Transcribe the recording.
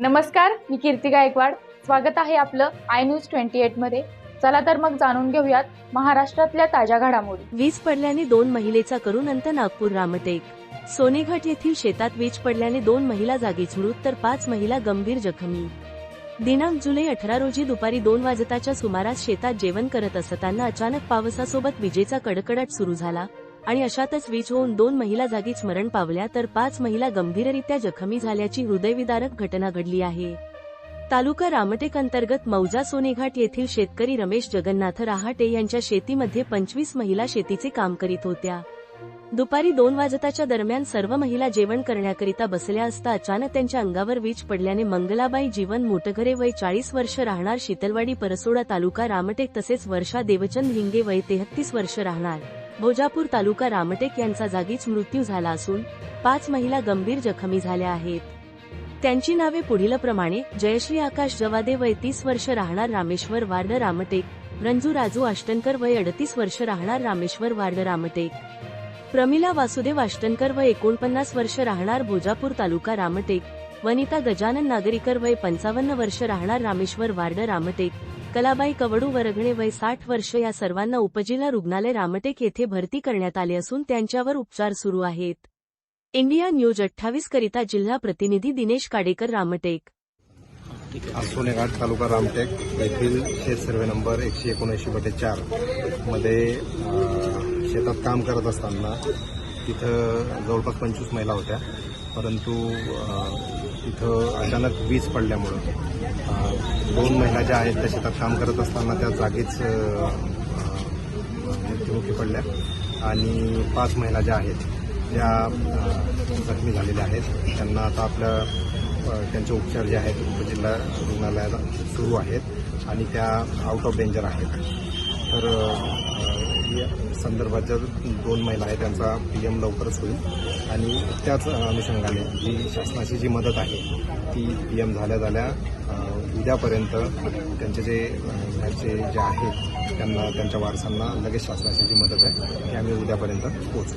नमस्कार मी कीर्ती गायकवाड. स्वागत आहे आपलं आय न्यूज ट्वेंटी एटमध्ये. चला तर मग जाणून घेऊयात महाराष्ट्रातल्या ताज्या घडामोडी. वीज पडल्याने दोन महिलेचा करून अंत नागपूर रामटेक. सोनेघाट येथील शेतात वीज पडल्याने दोन महिला जागीच मृत तर पाच महिला गंभीर जखमी. दिनांक जुलै अठरा रोजी दुपारी दोन वाजताच्या सुमारास शेतात जेवण करत असताना अचानक पावसासोबत विजेचा कडकडाट सुरू झाला. आणि अशातच वीज होऊन दोन महिला जागीच मरण पावल्या तर पाच महिला गंभीररित्या जखमी झाल्याची हृदयविदारक घटना घडली आहे. तालुका रामटेक अंतर्गत मौजा सोनेघाट येथील शेतकरी रमेश जगन्नाथ रहाटे यांच्या शेतीमध्ये पंचवीस महिला शेतीचे काम करीत होत्या. दुपारी दोन वाजताच्या दरम्यान सर्व महिला जेवण करण्याकरिता बसल्या असता अचानक त्यांच्या अंगावर वीज पडल्याने मंगलाबाई जीवन मोटघरे वय चाळीस वर्ष राहणार शीतलवाडी परसोडा तालुका रामटेक तसेच वर्षा देवचंद हिंगे वय तेहत्तीस वर्ष राहणार. भोजापूर तालुका रामटेक यांचा जागीच मृत्यू झाला असून पाच महिला गंभीर जखमी झाल्या आहेत. त्यांची नावे पुढीलप्रमाणे जयश्री आकाश जवादे वय तीस वर्ष राहणार रामेश्वर वार्ड रामटेक रंजू राजू आष्टनकर वय अडतीस वर्ष राहणार रामेश्वर वार्ड रामटेक. प्रमिला वासुदेव आष्टनकर वय एकोणपन्नास वर्ष राहणार भोजापूर तालुका रामटेक वनिता गजानन नागरीकर वय पंचावन्न वर्ष राहणार रामेश्वर वार्ड रामटेक. कलाबाई कवडू वरघणे वय साठ वर्ष या सर्वांना उपजिल्हा रुग्णालय रामटेक येथे भरती करण्यात आले असून त्यांच्यावर उपचार सुरू आहेत. इंडिया न्यूज अठ्ठावीस करिता जिल्हा प्रतिनिधी दिनेश काडेकर रामटेक. सोनेघाट तालुका रामटेक येथील शेत सर्वे नंबर एकशे एकोणऐंशी बटे चारमध्ये शेतात काम करत असताना तिथं जवळपास पंचवीस महिला होत्या. परंतु तिथं अचानक वीज पडल्यामुळं दोन महिला ज्या आहेत त्या शेतात काम करत असताना त्या जागीच मृत्युमुखी पडल्या. आणि पाच महिला ज्या आहेत त्या जखमी झालेल्या आहेत. त्यांना आता आपल्या त्यांचे उपचार जे आहेत उपजिल्हा रुग्णालयात सुरू आहेत आणि त्या आउट ऑफ डेंजर आहेत. तर या संदर्भात ज्या दोन महिला आहेत त्यांचा पी एम लवकरच होईल. आणि त्याच अनुषंगाने जी शासनाची जी मदत आहे ती पी एम झाल्या झाल्या उद्यापर्यंत त्यांचे जे घरचे जे आहेत त्यांना त्यांच्या वारसांना लगेच शासनाची जी मदत आहे ती आम्ही उद्यापर्यंत पोहोचू.